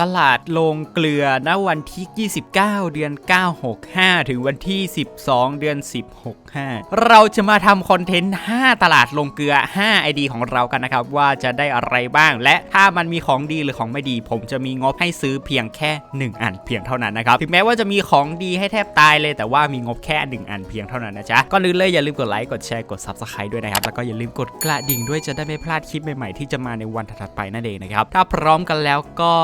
ตลาดโรงเกลือณวันที่ 29 เดือน 965 ถึงวันที่ 12 เดือน 165 เราจะมาทำคอนเทนต์ 5 ตลาดโรงเกลือ 5 ID ของเรากันนะครับ ว่าจะได้อะไรบ้าง และถ้ามันมีของดีหรือของไม่ดี ผมจะมีงบให้ซื้อเพียงแค่ 1 อันเพียงเท่านั้นนะครับ ถึงแม้ว่าจะมีของดีให้แทบตายเลย แต่ว่ามีงบแค่ 1 อันเพียงเท่านั้นนะจ๊ะก่อนอื่นเลยอย่าลืมกดไลค์ กดแชร์ กด Subscribe ด้วยนะครับ แล้วก็อย่าลืมกดกระดิ่งด้วยจะได้ไม่พลาดคลิปใหม่ๆที่จะมาในวันถัดไปนั่นเองนะครับ ถ้าพร้อมกันแล้วก็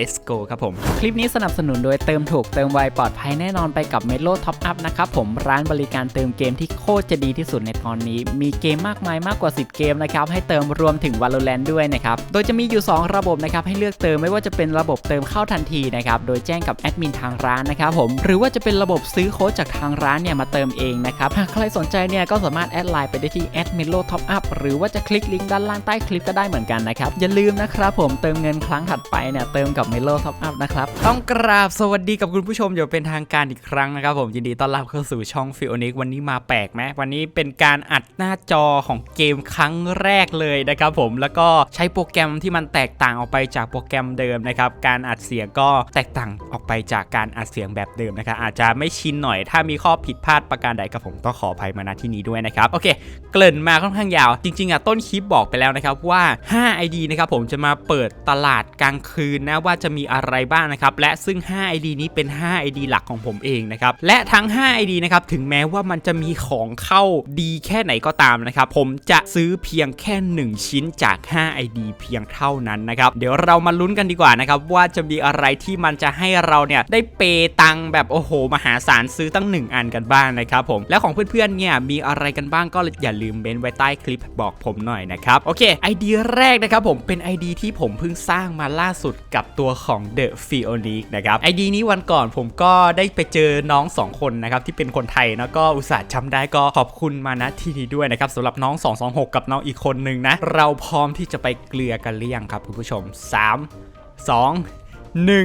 let's go ครับผม คลิปนี้สนับสนุนโดยเติมถูกเติมไวปลอดภัยแน่นอนไปกับ m e l o Top Up นะครับผมร้านบริการเติมเกมที่โคตรจะดีที่สุดในตอนนี้ มีเกมมากมายมากกว่า 10 เกมนะครับ ให้เติมรวมถึง Valorant ด้วยนะครับ โดยจะมีอยู่ 2 ระบบนะครับ ให้เลือกเติมไม่ว่าจะเป็นระบบเติมเข้าทันทีนะครับ โดยแจ้งกับแอดมินทางร้านนะครับผม หรือว่าจะเป็นระบบซื้อโค้ดจากทางร้านเนี่ยมาเติมเองนะครับ หากใครสนใจเนี่ยก็สามารถแอดไลน์ไปได้ที่ a d m i l o Top Up หรือว่าจะคลิกลิงก์ด้านล่างใต้คลิปก็ได้เหมือนกันนะครับอย่าลืมนะครับผมเติมเงินครั้งถัดไปเนี่ยเติมกับ m e l o Top Up นะครับ ต้องกราบสวัสดีกับคุณผู้ชมอย่างเป็นทางการอีกครั้งนะครับผมยินดีต้อนรับเข้าสู่ช่องฟิโอนิกวันนี้มาแปลกไหมวันนี้เป็นการอัดหน้าจอของเกมครั้งแรกเลยนะครับผมแล้วก็ใช้โปรแกรมที่มันแตกต่างออกไปจากโปรแกรมเดิมนะครับการอัดเสียงก็แตกต่างออกไปจากการอัดเสียงแบบเดิมนะครับอาจจะไม่ชินหน่อย ถ้ามีข้อผิดพลาดประการใดกับผมต้องขออภัยมาณที่นี้ด้วยนะครับโอเค เกริ่นมาค่อนข้างยาว จริงๆอะต้นคลิปบอกไปแล้วนะครับว่า 5 ID นะครับผมจะมาเปิดตลาดกลางคืนนะว่าจะมีอะไรบ้างนะครับ และซึ่ง 5 ID นี้เป็น 5 ID หลักของผมเองนะครับ และทั้ง 5 ID นะครับ ถึงแม้ว่ามันจะมีของเข้าดีแค่ไหนก็ตามนะครับ ผมจะซื้อเพียงแค่ 1 ชิ้นจาก 5 ID เพียงเท่านั้นนะครับ เดี๋ยวเรามาลุ้นกันดีกว่านะครับ ว่าจะมีอะไรที่มันจะให้เราเนี่ยได้เปตังแบบโอ้โห มหาศาลซื้อตั้ง 1 อันกันบ้างนะครับผม และของเพื่อนๆ เนี่ยมีอะไรกันบ้างก็อย่าลืมเมนไว้ใต้คลิปบอกผมหน่อยนะครับ โอเคไอเดียแรกนะครับผมเป็นไอเดียที่ผมเพิ่งสร้างมาล่าสุดกับตัวของ The f i o n i c นะครับไอเดียนี้วันก่อนผมก็ได้ไปเจอน้อง 2 คนนะครับที่เป็นคนไทยแล้วก็อุตส่าห์จำได้ก็ขอบคุณมาณที่นี้ด้วยนะครับสำหรับน้อง 226 กับน้องอีกคนหนึ่งนะ เราพร้อมที่จะไปเกลือกันเรียงครับคุณผู้ชม 3 2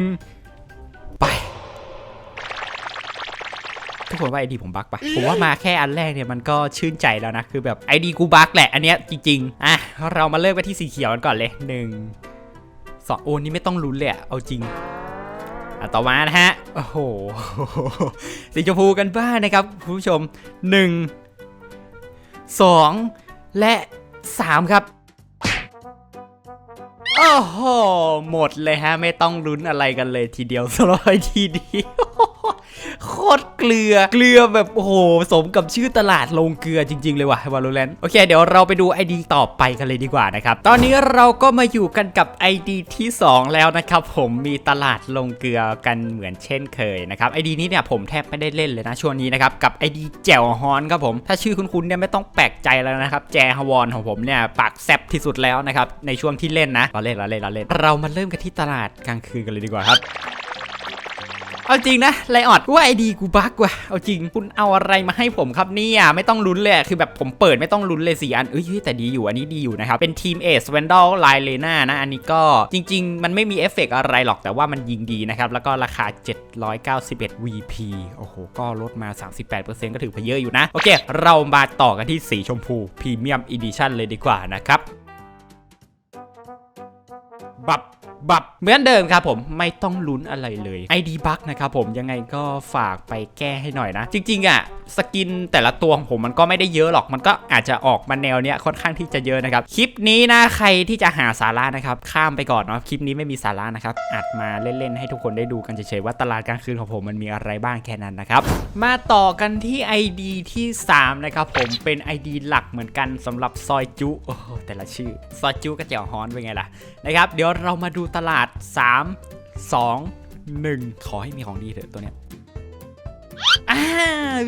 1 ไปทุกคนว่าไอดีผมบั๊กปะผมว่ามาแค่อันแรกเนี่ยมันก็ชื่นใจแล้วนะ คือแบบไอดีกูบั๊กแหละ อันเนี้ยจริงๆ อะ เรามาเริ่มกันที่สีเขียวกันก่อนเลยหนึ่ง สองโอ้นี่ไม่ต้องลุ้นเลยอะเอาจริงอะต่อมานะฮะ โอ้โห สีชมพูกันบ้างนะครับคุณผู้ชมหนึ่งสองและสามครับ โอ้โห หมดเลยฮะ ไม่ต้องลุ้นอะไรกันเลยทีเดียวสำหรับไอทีดีโค ตรเกลือ เกลือแบบโอ้โหสมกับชื่อตลาดลงเกลือจริง ๆ เลยว่ะวาโลแรนโอเค เดี๋ยวเราไปดู ID ต่อไปกันเลยดีกว่านะครับ ตอนนี้เราก็มาอยู่กันกับ ID ที่ 2 แล้วนะครับ ผมมีตลาดลงเกลือกันเหมือนเช่นเคยนะครับ ID นี้เนี่ยผมแทบไม่ได้เล่นเลยนะช่วงนี้นะครับกับ ID แจวฮอนครับผมถ้าชื่อคุ้นๆเนี่ยไม่ต้องแปลกใจแล้วนะครับแจฮวอนของผมเนี่ยปากแซบที่สุดแล้วนะครับในช่วงที่เล่นนะเราเล่นเราเล่นเราเล่นเรามาเริ่มกันที่ตลาดกลางคืนกันเลยดีกว่าครับ เอาจริงนะไลออดว่าไอดีกูบักว่ะเอาจริงคุณเอาอะไรมาให้ผมครับเนี่ยไม่ต้องลุ้นเลยคือแบบผมเปิดไม่ต้องลุ้นเลยสี่อันเอ้ยแต่ดีอยู่อันนี้ดีอยู่นะครับ เป็นทีมเอสเวนดอลไลเลน่านะ อันนี้ก็จริง ๆ มันไม่มีเอฟเฟกอะไรหรอกแต่ว่ามันยิงดีนะครับ แล้วก็ราคา 791 VP โอ้โห ก็ลดมา 38%ก็ถือว่าเยอะอยู่นะ โอเค เรามาต่อกันที่สีชมพูพรีเมียมอีดิชั่นเลยดีกว่านะครับบับ บับเหมือนเดิมครับผมไม่ต้องลุ้นอะไรเลย ID บั๊กนะครับผมยังไงก็ฝากไปแก้ให้หน่อยนะ จริงๆอะสกินแต่ละตัวของผมมันก็ไม่ได้เยอะหรอกมันก็อาจจะออกมาแนวเนี้ยค่อนข้างที่จะเยอะนะครับ คลิปนี้นะใครที่จะหาสาระนะครับ ข้ามไปก่อนเนาะคลิปนี้ไม่มีสาระนะครับอัดมาเล่นๆให้ทุกคนได้ดูกันเฉยๆว่าตลาดกลางคืนของผมมันมีอะไรบ้างแค่นั้นนะครับมาต่อกันที่ ID ที่3นะครับผมเป็น ID หลักเหมือนกันสำหรับซอยจุโอ้แต่ละชื่อซอยจุกับเจียวฮอนเป็นไงล่ะนะครับเดี๋ยวเรามาดูตลาด 3 2 1 ขอให้มีของดีเถอะตัวเนี้ยอ่า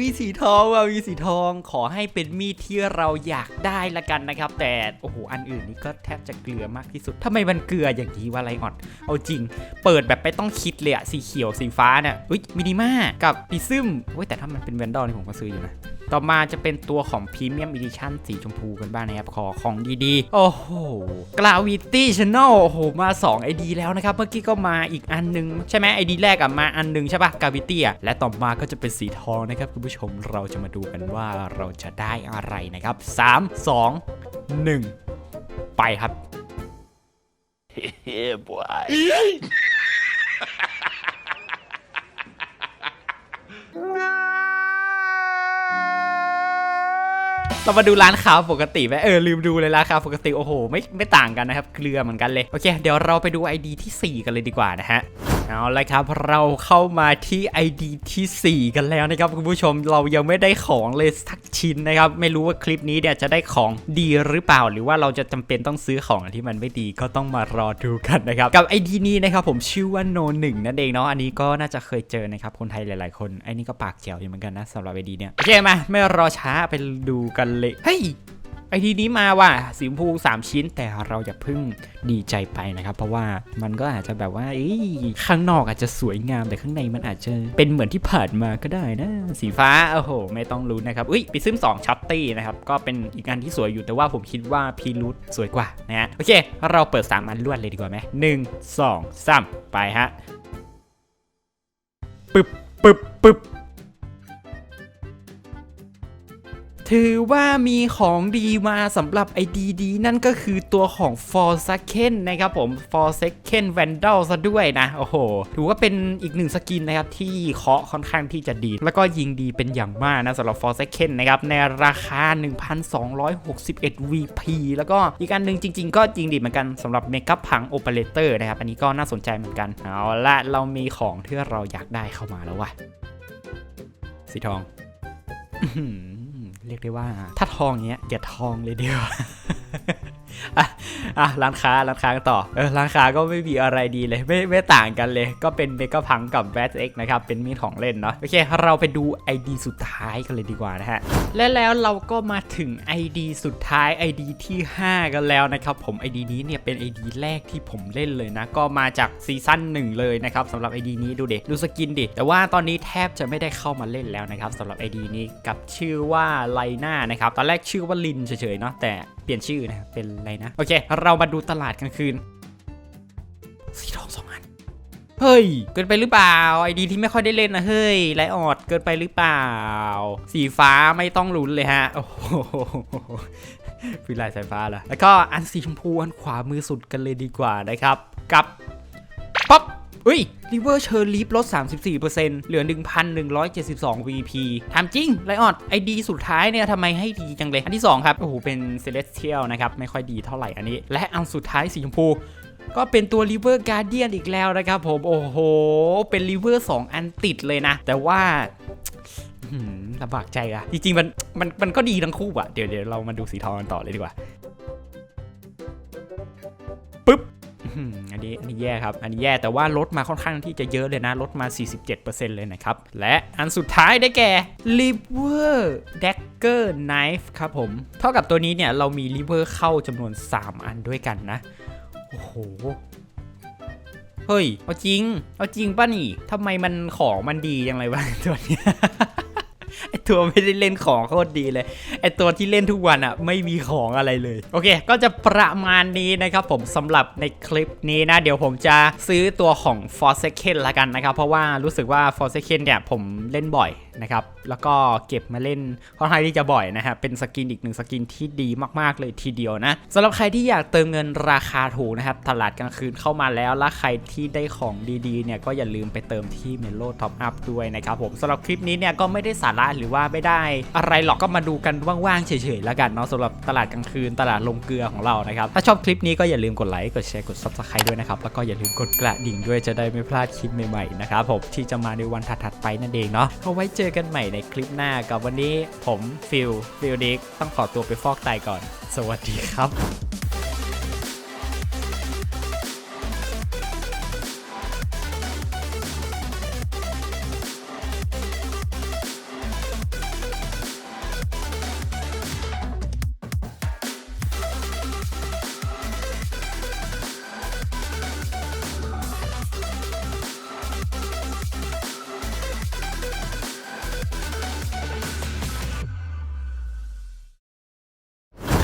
มีสีทองว่ะมีสีทองขอให้เป็นมีดที่เราอยากได้ละกันนะครับ แต่โอ้โหอันอื่นนี่ก็แทบจะเกลือมากที่สุดทำไมมันเกลืออย่างนี้วะไรออนเอาจริง เปิดแบบไม่ต้องคิดเลยอะสีเขียวสีฟ้าเนี่ยอุ้ยมินิมากับปีซึมเว้ยแต่ถ้ามันเป็นแวนดอลนี่ผมก็ซื้ออยู่นะ ต่อมาจะเป็นตัวของพรีเมียมอีดิชั่นสีชมพูกันบ้างนะครับ ขอของดีๆ โอ้โหกลาวิตี้ช n น e l โอ้โห มา 2 ID แล้วนะครับ เมื่อกี้ก็มาอีกอันหนึง ใช่ไหม ID แรกอะมาอันหนึงใช่ปะกาวิตี้อะและต่อมาก็จะเป็นสีทองนะครับ คุณผู้ชมเราจะมาดูกันว่าเราจะได้อะไรนะครับ 3 2 1 ไปครับ Yeah, boy. เรามาดูร้านค้าปกติไหมเออลืมดูเลยร้านค้าปกติโอ้โหไม่ไม่ต่างกันนะครับเกลือเหมือนกันเลยโอเค เดี๋ยวเราไปดู ID ที่ 4 กันเลยดีกว่านะฮะ เอาละครับเราเข้ามาที่ ID ที่ 4 กันแล้วนะครับคุณผู้ชมเรายังไม่ได้ของเลยสักชิ้นนะครับ ไม่รู้ว่าคลิปนี้เนี่ยจะได้ของดีหรือเปล่า หรือว่าเราจะจำเป็นต้องซื้อของที่มันไม่ดีก็ต้องมารอดูกันนะครับกับ ID นี้นะครับผมชื่อว่าโนหนึ่งนั่นเองเนาะอันนี้ก็น่าจะเคยเจอนะครับคนไทยหลาย ๆ คนไอ้นี่ก็ปากแจ๋วอยู่เหมือนกันนะสำหรับ ID เนี่ยโอเคมาไม่รอช้าไปดูกันเลยเฮ้ย ไอทีนี้มาว่ะสีชมพู3 ชิ้นแต่เราอย่าเพึ่งดีใจไปนะครับ เพราะว่ามันก็อาจจะแบบว่าอ้ข้างนอกอาจจะสวยงามแต่ข้างในมันอาจจะเป็นเหมือนที่ผ่านมาก็ได้นะ สีฟ้าโอ้โห ไม่ต้องรู้นะครับอุ้ยปีซึม2ช็อตตี้นะครับก็เป็นอีกอันที่สวยอยู่แต่ว่าผมคิดว่าพีรูทสวยกว่านะฮะโอเค เราเปิด3อันรวดเลยดีกว่าไหมหนึ่งสองสามไปฮะปึ๊บปึ๊บปึ๊บ ถือว่ามีของดีมาสำหรับไอดีดีนั่นก็คือตัวของ f o r s a k e n นะครับผม f o r s a k e n Vandal ซะด้วยนะ โอ้โห ถือว่าเป็นอีกหนึ่งสกินนะครับ ที่เคาะค่อนข้างที่จะดี แล้วก็ยิงดีเป็นอย่างมากนะสำหรับ f o r s a k e n นะครับ ในราคา 1,261 VP แล้วก็อีกอันหนึ่งจริง ๆ ก็ยิงดีเหมือนกันสำหรับ Mega พัง Operator นะครับ อันนี้ก็น่าสนใจเหมือนกัน เอาละเรามีของที่เราอยากได้เข้ามาแล้วว่ะสีทอง เรียกได้ว่าถ้าทองเนี้ยอย่าทองเลยเดียว อะอะร้านค้าร้านค้ากันต่อเออร้านค้าก็ไม่มีอะไรดีเลยไม่ไม่ต่างกันเลย ก็เป็นเมกะพังกับแบทเอ็กนะครับเป็นมีดของเล่นเนาะโอเค เราไปดู ID สุดท้ายกันเลยดีกว่านะฮะและแล้วเราก็มาถึง ID สุดท้าย ID ที่ 5 กันแล้วนะครับผม ID นี้เนี่ยเป็น ID แรกที่ผมเล่นเลยนะ ก็มาจากซีซั่น1 เลยนะครับสำหรับ ID นี้ดูเด็ดูสกินดิแต่ว่าตอนนี้แทบจะไม่ได้เข้ามาเล่นแล้วนะครับสำหรับ ID นี้กับชื่อว่าไลน่านะครับตอนแรกชื่อว่าลินเฉยๆเนาะแต่ เปลี่ยนชื่อนะครับเป็นอะไรนะ โอเค เรามาดูตลาดกลางคืน สีทองสองอัน เฮ้ย เกินไปหรือเปล่าไอดีที่ไม่ค่อยได้เล่นนะเฮ้ยไลออดเกินไปหรือเปล่า สีฟ้าไม่ต้องลุ้นเลยฮะ โอ้โหฟิลายสายฟ้าเหรอแล้วก็อันสีชมพูอันขวามือสุดกันเลยดีกว่านะครับ กับป๊อป อุ้ยริเวอร์เชอร์ลีฟลด 34%เหลือ 1,172 VP ถามจริงไลออดไอดีสุดท้ายเนี่ยทำไมให้ดีจังเลย อันที่ 2 ครับ โอ้โห เป็น Celestial นะครับ ไม่ค่อยดีเท่าไหร่อันนี้ และอันสุดท้ายสีชมพูก็เป็นตัว River Guardian อีกแล้วนะครับผม โอ้โห เป็น River 2 อันติดเลยนะ แต่ว่าลำบากใจอะจริงๆ มันมันมันก็ดีทั้งคู่อะเดี๋ยวเดี๋ยวเรามาดูสีทองกันต่อเลยดีกว่าปึ๊บ อันนี้อันนี้แย่ครับ อันนี้แย่แต่ว่าลดมาค่อนข้างที่จะเยอะเลยนะ ลดมา 47%เลยนะครับ และอันสุดท้ายได้แก่ River Dagger Knife ครับผม เท่ากับตัวนี้เนี่ย เรามี River เข้าจำนวน 3 อันด้วยกันนะ โอ้โหเฮ้ย เอาจริง เอาจริงป่ะนี่ทำไมมันของมันดีอยังไงวะตัวเนี้ยไอ ตัวไม่ได้เล่นของโคตรดีเลยไอตัวที่เล่นทุกวันอะไม่มีของอะไรเลย โอเค ก็จะประมาณนี้นะครับผมสำหรับในคลิปนี้นะ เดี๋ยวผมจะซื้อตัวของ f o r s a k e n ละกันนะครับ เพราะว่ารู้สึกว่า f o r s a k e n เนี่ยผมเล่นบ่อยนะครับ แล้วก็เก็บมาเล่นค่อนข้างที่จะบ่อยนะฮะ เป็นสกินอีกหนึ่งสกินที่ดีมากๆเลยทีเดียวนะสำหรับใครที่อยากเติมเงินราคาถูกนะครับ ตลาดกลางคืนเข้ามาแล้ว และใครที่ได้ของดีๆเนี่ยก็อย่าลืมไปเติมที่ Melo Top Up ด้วยนะครับผมสำหรับคลิปนี้เนี่ยก็ไม่ได้สาระหรือว่าว่าไม่ได้ อะไรหรอกก็มาดูกันว่างๆเฉยๆแล้วกันเนาะสำหรับตลาดกลางคืนตลาดลงเกลือของเรานะครับถ้าชอบคลิปนี้ก็อย่าลืมกดไลค์กดแชร์กด Subscribe ด้วยนะครับแล้วก็อย่าลืมกดกระดิ่งด้วยจะได้ไม่พลาดคลิปใหม่ๆนะครับผมที่จะมาในวันถัดๆไปนั่นเองเนาะเอาไว้เจอกันใหม่ในคลิปหน้ากับวันนี้ผมฟิลฟิลดิกต้องขอตัวไปฟอกไตก่อน สวัสดีครับ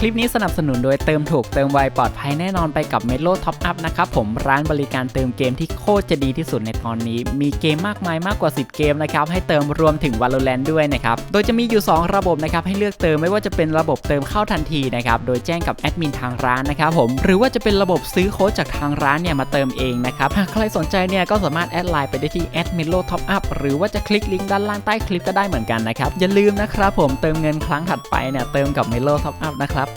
ลิปนี้สนับสนุนโดยเติมถูกเติมไวปลอดภัยแน่นอนไปกับ m e l o Top Up นะครับผมร้านบริการเติมเกมที่โคตรจะดีที่สุดในตอนนี้ มีเกมมากมายมากกว่า 10 เกมนะครับให้เติมรวมถึง Valorant ด้วยนะครับโดยจะมีอยู่ 2 ระบบนะครับให้เลือกเติมไม่ว่าจะเป็นระบบเติมเข้าทันทีนะครับโดยแจ้งกับแอดมินทางร้านนะครับผมหรือว่าจะเป็นระบบซื้อโค้ดจากทางร้านเนี่ยมาเติมเองนะครับหากใครสนใจเนี่ยก็สามารถแอดไลน์ไปได้ที่ a d m i l o Top Up หรือว่าจะคลิกลิงก์ด้านล่างใต้คลิปก็ได้เหมือนกันนะครับอย่าลืมนะครับผมเติมเงินครั้งถัดไปเนี่ยเติมกับ m e l o Top Up นะครับ